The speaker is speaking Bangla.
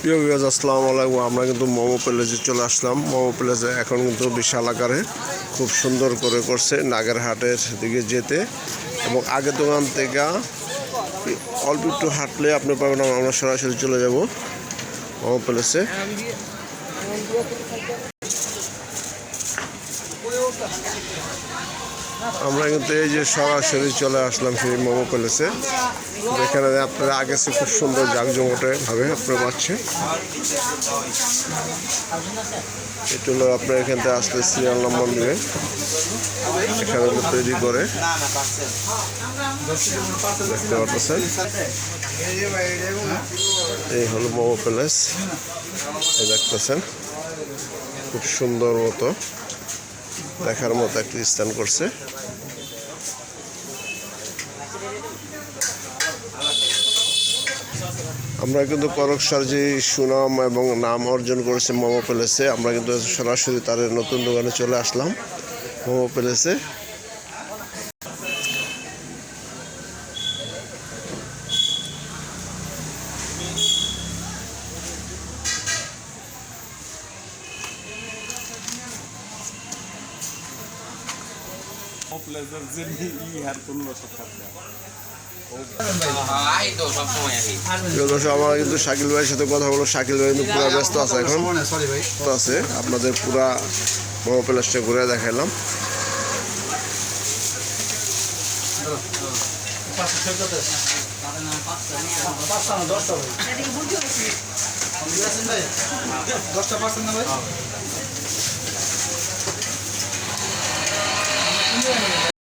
প্রিয় বিরাজ আসসালামু আলাইকুম। আমরা কিন্তু মোমো প্যালেসে চলে আসলাম। মোমো প্যালেসে এখন কিন্তু বিশাল আকারে খুব সুন্দর করে করছে নাগেরহাটের দিকে যেতে। এবং আগে দোকান থেকে অল্প একটু হাঁটলে আপনি পাবেন, আমরা সরাসরি চলে যাব মোমো প্যালেসে। আমরা কিন্তু এই যে সরাসরি চলে আসলাম সেই মোমো প্যালেসে, যেখানে আপনারা আগে সে খুব সুন্দর জাঁকজমটে ভাবে আপনারা পাচ্ছেন। এটা হলো আপনার এখান থেকে আসলে সিরিয়াল নম্বর নেবেন এখানে তৈরি করে। দেখতে পাচ্ছেন? এই হলো মোমো প্যালেস দেখতেছেন? খুব সুন্দর মতো। দেখার মতো একটি স্থান করছে। আমরা কিন্তু করকসার যে সুনাম এবং নাম অর্জন করেছে মোমো প্যালেসে, আমরা কিন্তু সরাসরি তার নতুন দোকানে চলে আসলাম মোমো প্যালেসে। যে আমরা কিন্তু শাকিল ভাইয়ের সাথে কথা বলো শাকিল ভাই কিন্তু পুরো ব্যস্ত আছে এখন। ব্যস্ত আছে আপনাদের পুরা মোমো প্যালেসটা ঘুরে দেখালাম দশটা পার্সেন্ট